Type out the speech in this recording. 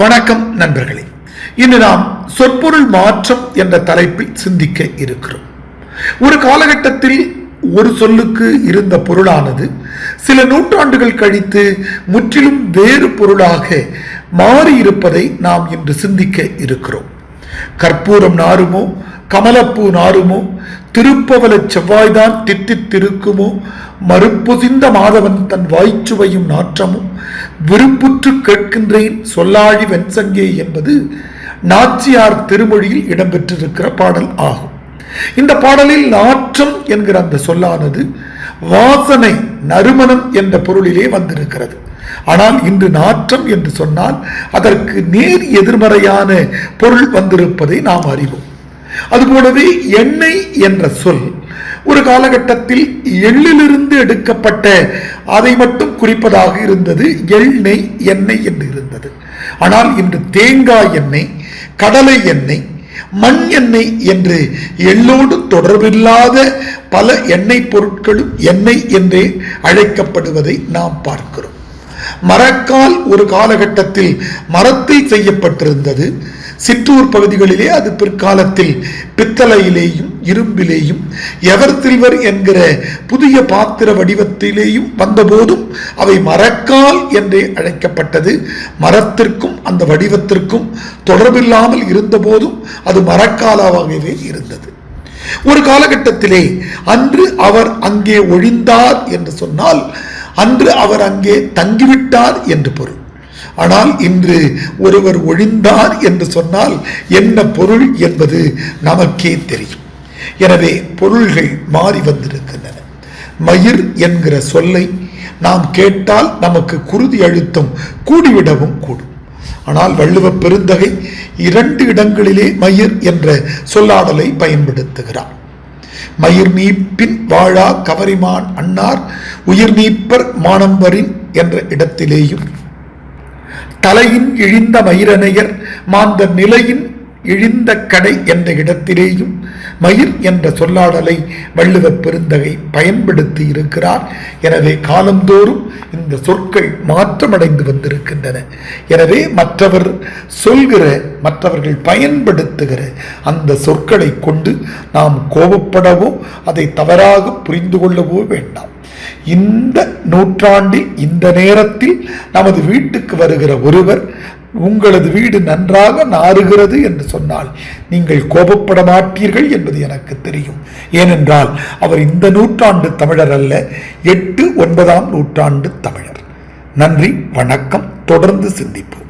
வணக்கம் நண்பர்களே. இன்று நாம் சொற்பொருள் மாற்றம் என்ற தலைப்பில் சிந்திக்க இருக்கிறோம். ஒரு காலகட்டத்தில் ஒரு சொல்லுக்கு இருந்த பொருளானது சில நூற்றாண்டுகள் கழித்து முற்றிலும் வேறு பொருளாக மாறியிருப்பதை நாம் இன்று சிந்திக்க இருக்கிறோம். கற்பூரம் நாருமோ கமலப்பூ நாருமோ? திருப்பவல செவ்வாய்தான் தித்தித்திருக்குமோ மறுப்பொசிந்த மாதவன் தன் வாய்ச்சுவையும் நாற்றமும் விருப்புற்று கேட்கின்றேன் சொல்லாழி வெண்சங்கே என்பது நாச்சியார் திருமொழியில் இடம்பெற்றிருக்கிற பாடல் ஆகும். இந்த பாடலில் நாற்றம் என்கிற அந்த சொல்லானது வாசனை நறுமணம் என்ற பொருளிலே வந்திருக்கிறது. ஆனால் இன்று நாற்றம் என்று சொன்னால் அதற்கு நேர் எதிர்மறையான பொருள் வந்திருப்பதை நாம் அறிவோம். அதுபோலவே எண்ணெய் என்ற சொல் ஒரு காலகட்டத்தில் எள்ளிலிருந்து எடுக்கப்பட்ட அதை மட்டும் குறிப்பதாக இருந்தது எண்ணெய் எண்ணெய் என்று இருந்தது. ஆனால் இன்று தேங்காய் எண்ணெய் கடலை எண்ணெய் மண் எண்ணெய் என்று எள்ளோடு தொடர்பில்லாத பல எண்ணெய் பொருட்களும் எண்ணெய் என்றே அழைக்கப்படுவதை நாம் பார்க்கிறோம். மரக்கால் ஒரு காலகட்டத்தில் மரத்தில் செய்யப்பட்டிருந்தது. சிற்றூர் பகுதிகளிலே அது பிற்காலத்தில் பித்தளையிலேயும் இரும்பிலேயும் எவர் சில்வர் என்கிற புதிய பாத்திர வடிவத்திலேயும் வந்தபோதும் அவை மரக்கால் என்றே அழைக்கப்பட்டது. மரத்திற்கும் அந்த வடிவத்திற்கும் தொடர்பில்லாமல் இருந்தபோதும் அது மரக்காலாகவே இருந்தது. ஒரு காலகட்டத்திலே அன்று அவர் அங்கே ஒழிந்தார் என்று சொன்னால் அன்று அவர் அங்கே தங்கிவிட்டார் என்று பொருள். ஆனால் இன்று ஒருவர் ஒழிந்தார் என்று சொன்னால் என்ன பொருள் என்பது நமக்கே தெரியும். எனவே பொருள்கள் மாறி வந்திருக்கின்றன. மயிர் என்கிற சொல்லை நாம் கேட்டால் நமக்கு குருதி அழுத்தம் கூடிவிடவும் கூடும். ஆனால் வள்ளுவ பெருந்தகை இரண்டு இடங்களிலே மயிர் என்ற சொல்லாடலை பயன்படுத்துகிறார் மயிர் நீப்பின் வாழா கவரிமான் அன்னார் உயிர் நீப்பர் மானம்பரின் என்ற இடத்திலேயும். தலையின் இழிந்த மயிரனையர் மாந்த நிலையின் இழிந்த கடை என்ற இடத்திலேயும் மயிர் என்ற சொல்லாடலை வள்ளுவ பெருந்தகை பயன்படுத்தி இருக்கிறார். எனவே காலந்தோறும் இந்த சொற்கள் மாற்றமடைந்து வந்திருக்கின்றன. எனவே மற்றவர் சொல்கிற மற்றவர்கள் பயன்படுத்துகிற அந்த சொற்களை கொண்டு நாம் கோபப்படவோ அதை தவறாக புரிந்து கொள்ளவோ வேண்டாம். இந்த நூற்றாண்டில் இந்த நேரத்தில் நமது வீட்டுக்கு வருகிற ஒருவர் உங்களது வீடு நன்றாக நாறுகிறது என்று சொன்னால் நீங்கள் கோபப்பட மாட்டீர்கள் என்பது எனக்கு தெரியும். ஏனென்றால் அவர் இந்த நூற்றாண்டு தமிழர் அல்ல எட்டு ஒன்பதாம் நூற்றாண்டு தமிழர். நன்றி வணக்கம். தொடர்ந்து சிந்திப்போம்.